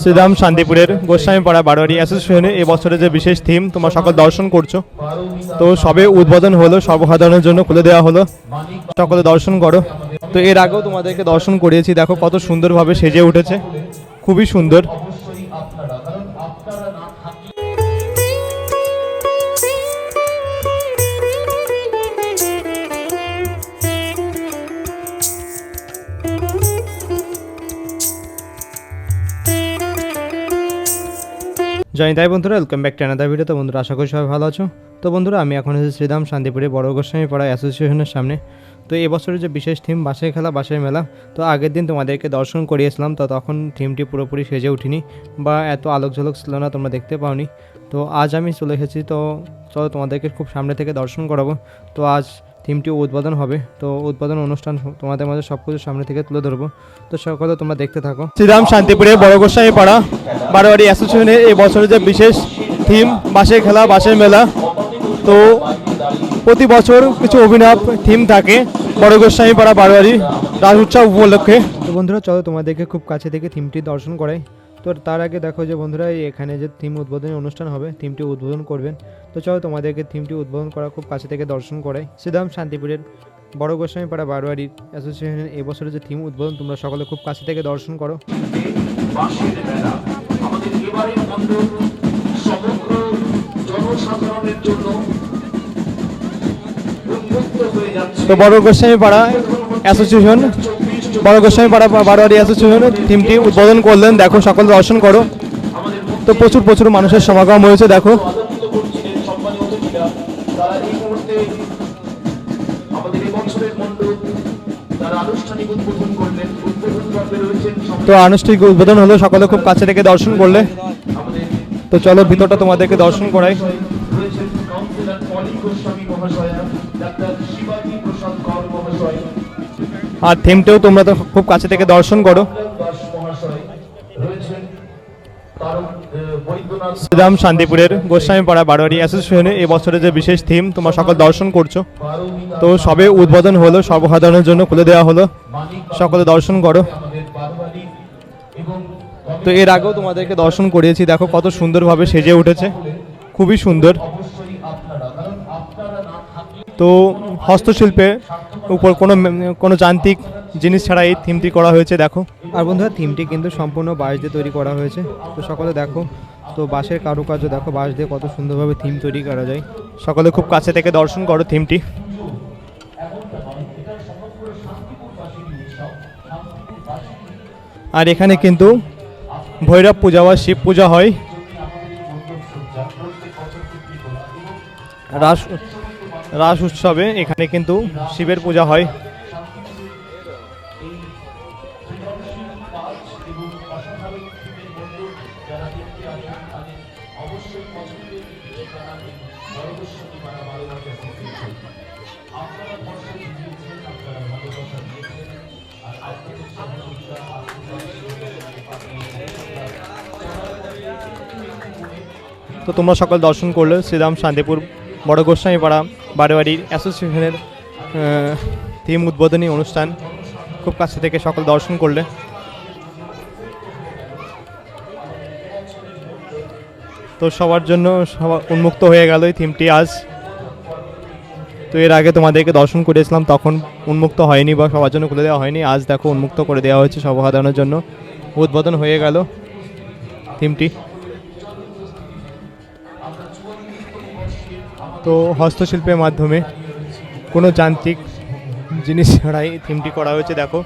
শ্রীরাম শান্তিপুরের গোস্বামী পাড়া বারোয়ারি অ্যাসোসিয়েশনে এবছরে যে বিশেষ থিম, তোমরা সকল দর্শন করছ। তো সবে উদ্বোধন হলো, সর্বসাধারণের জন্য খুলে দেওয়া হলো। সকলে দর্শন করো। তো এর আগেও তোমাদেরকে দর্শন করিয়েছি। দেখো কত সুন্দরভাবে সেজে উঠেছে। খুবই সুন্দর। জয় তাই বন্ধুরা welcome back to another video তো বন্ধুরা, আশা করি সবাই ভালো আছো। তো বন্ধুরা, আমি এখন এসেছি শ্রীধাম শান্তিপুরে বড় গোস্বামী পাড়া অ্যাসোসিয়েশনের সামনে। তো এবছরের যে বিশেষ থিম বাসায় খেলা বাসায় মেলা, তো আগের দিন তোমাদেরকে দর্শন করিয়েছিলাম, তো তখন থিমটি পুরোপুরি সেজে উঠিনি বা এত আলোক ঝলক ছিল না, তোমরা দেখতে পাওনি। তো আজ আমি চলে এসেছি, তো চলো তোমাদেরকে খুব সামনে থেকে দর্শন করাবো। তো আজ থিমটি উদ্বোধন হবে। তো উদ্বোধন অনুষ্ঠান তোমাদের মাঝে সব কিছু সামনে থেকে তুলে ধরবো। তো সকলে তোমরা দেখতে থাকো। শ্রীরাম শান্তিপুরে বড় গোস্বামী পাড়া বারোয়ারি অ্যাসোসিয়েশনের এই বছরের যে বিশেষ থিম বাসের খেলা বাসের মেলা তো প্রতি বছর কিছু অভিনব থিম থাকে বড় গোস্বামী পাড়া বারোয়ারি রাজ উৎসব উপলক্ষে। তো বন্ধুরা চলো তোমাদেরকে খুব কাছে থেকে থিমটি দর্শন করাই। তো তার আগে দেখো যে বন্ধুরা এখানে যে থিম উদ্বোধনী অনুষ্ঠান হবে থিমটি উদ্বোধন করবেন। তো চলো তোমাদেরকে থিমটি উদ্বোধন করা খুব কাছে থেকে দর্শন করাই। শ্রীধাম শান্তিপুরের বড় গোস্বামী পাড়া বারোয়ারি অ্যাসোসিয়েশনের এবছরের যে থিম উদ্বোধন তোমরা সকলে খুব কাছে থেকে দর্শন করো। সমগ্র জনসাধারণের জন্য তো বড় গোস্বামী পাড়া অ্যাসোসিয়েশন বড় গোস্বামী পাড়া বারোয়ারি অ্যাসোসিয়েশন থিমটি উদ্বোধন করলেন। দেখো, সকলে দর্শন করো। তো প্রচুর প্রচুর মানুষের সমাগম হয়েছে, দেখো। তো আনুষ্ঠানিক উদ্বোধন হলো, সকলে খুব কাছে থেকে দর্শন করলে। তো চলো, ভিতরটা তোমাদেরকে দর্শন করাই। ডাক্তার শিবাজী প্রসাদ কর মহাশয় আর থিমটাও তোমরা তো খুব কাছে থেকে দর্শন করো। শ্রীরাম শান্তিপুরের গোস্বামী পাড়া বারোয়ারি অ্যাসোসিয়েশনের এই বছরের যে বিশেষ থিম তোমরা সকল দর্শন করছ। তো সবে উদ্বোধন হলো, সর্বসাধারণের জন্য খুলে দেওয়া হলো। সকলে দর্শন করো। তো এর আগেও তোমাদেরকে দর্শন করিয়েছি। দেখো কত সুন্দরভাবে সেজে উঠেছে। খুবই সুন্দর। তো হস্তশিল্পের উপর কোনো কোনো যান্ত্রিক জিনিস ছাড়া এই থিমটি করা হয়েছে দেখো। আর বন্ধুরা থিমটি কিন্তু সম্পূর্ণ বাঁশ দিয়ে তৈরি করা হয়েছে। তো সকলে দেখো তো বাঁশের কারুকার্য দেখো বাঁশ দিয়ে কত সুন্দরভাবে থিম তৈরি করা যায়। সকলে খুব কাছে থেকে দর্শন করো থিমটি আর এখানে কিন্তু ভৈরব পূজা বা শিব পূজা হয়। রাস রাস উৎসবে এখানে কিন্তু শিবের পূজা হয়। তো তোমরা সকল দর্শন করলে শ্রীরাম শান্তিপুর বড় গোস্বামী পাড়া বারোয়ারির অ্যাসোসিয়েশনের থিম উদ্বোধনী অনুষ্ঠান খুব কাছে থেকে সকল দর্শন করলে। তো সবার জন্য উন্মুক্ত হয়ে গেল এই থিমটি আজ। তো এর আগে তোমাদেরকে দর্শন করেছিলাম, তখন উন্মুক্ত হয়নি বা সবার জন্য খুলে দেওয়া হয়নি। আজ দেখো উন্মুক্ত করে দেওয়া হয়েছে সর্বসাধারণের জন্য। উদ্বোধন হয়ে গেল থিমটি তো হস্তশিল্পের মাধ্যমে কোনো যান্ত্রিক জিনিস ছাড়াই থিমটি করা হয়েছে, দেখো।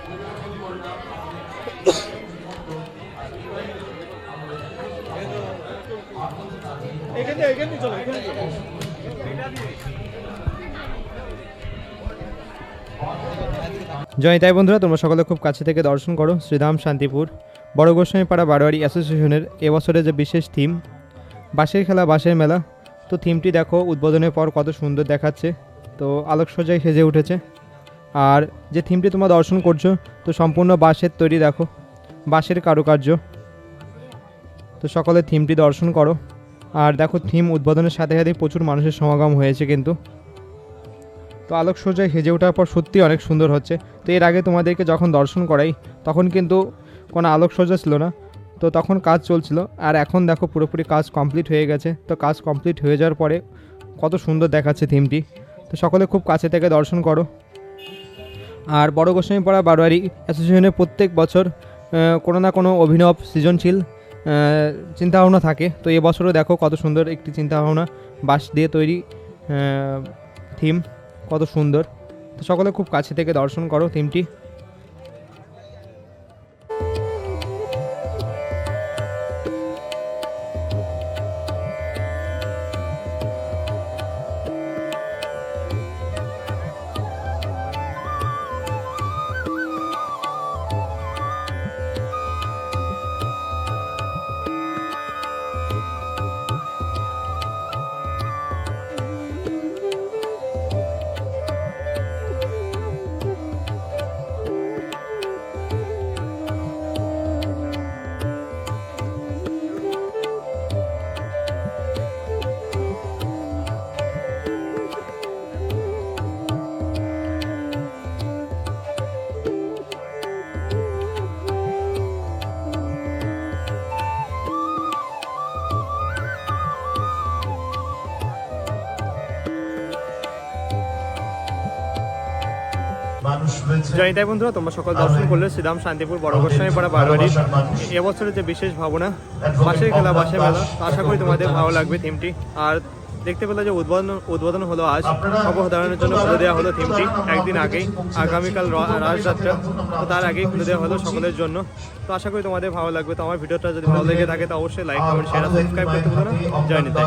জয়, তাই বন্ধুরা, তোমরা সকলে খুব কাছে থেকে দর্শন করো। শ্রীধাম শান্তিপুর বড় গোস্বামী পাড়া বারোয়ারি অ্যাসোসিয়েশনের এবছরের যে বিশেষ থিম বাঁশের খেলা, বাঁশের মেলা তো থিমটি দেখো, উদ্বোধনের পর কত সুন্দর দেখাচ্ছে। তো আলোকসজ্জায় সেজে উঠেছে। আর যে থিমটি তোমরা দর্শন করছ, তো সম্পূর্ণ বাঁশের তৈরি দেখো। বাঁশের কারুকার্য। তো সকলে থিমটি দর্শন করো। আর দেখো, থিম উদ্বোধনের সাথে সাথে প্রচুর মানুষের সমাগম হয়েছে কিন্তু। তো আলোকসজ্জায় হেজে ওঠার পর সত্যি অনেক সুন্দর হচ্ছে। তো এর আগে তোমাদেরকে যখন দর্শন করাই, তখন কিন্তু কোনো আলোকসজ্জা ছিল না। তো তখন কাজ চলছিল। আর এখন দেখো পুরোপুরি কাজ কমপ্লিট হয়ে গেছে। তো কাজ কমপ্লিট হয়ে যাওয়ার পরে কত সুন্দর দেখাচ্ছে থিমটি তো সকলে খুব কাছে থেকে দর্শন করো। আর বড় গোস্বামী গোস্বামীপাড়া বারোয়ারি অ্যাসোসিয়েশনের প্রত্যেক বছর কোনো না কোনো অভিনব সৃজনশীল চিন্তাভাবনা থাকে। তো এবছরও দেখো কত সুন্দর একটি চিন্তাভাবনা, বাঁশ দিয়ে তৈরি থিম কত সুন্দর। তো সকলে খুব কাছে থেকে দর্শন করো থিমটি মানুষ তাই বন্ধুরা, তোমরা সকল দর্শন করলে শ্রীরাম শান্তিপুর, বড় গোস্বামীপাড়া বারোয়ারি এবছরের যে বিশেষ ভাবনা বাসের খেলা বাসে মেলা, আশা করি তোমাদের ভালো লাগবে থিমটি। আর দেখতে পেলে যে উদ্বোধন উদ্বোধন হলো আজ, অবধারণের জন্য খুলে দেওয়া হলো থিমটি একদিন আগেই। আগামীকাল রাজযাত্রা, তো তার আগেই খুলে দেওয়া হলো সকলের জন্য। তো আশা করি তোমাদের ভালো লাগবে। তো আমার ভিডিওটা যদি ভালো লেগে থাকে, তো অবশ্যই লাইক কমেন্ট শেয়ার সাবস্ক্রাইব করতে ভুলো না। জয় নিতাই।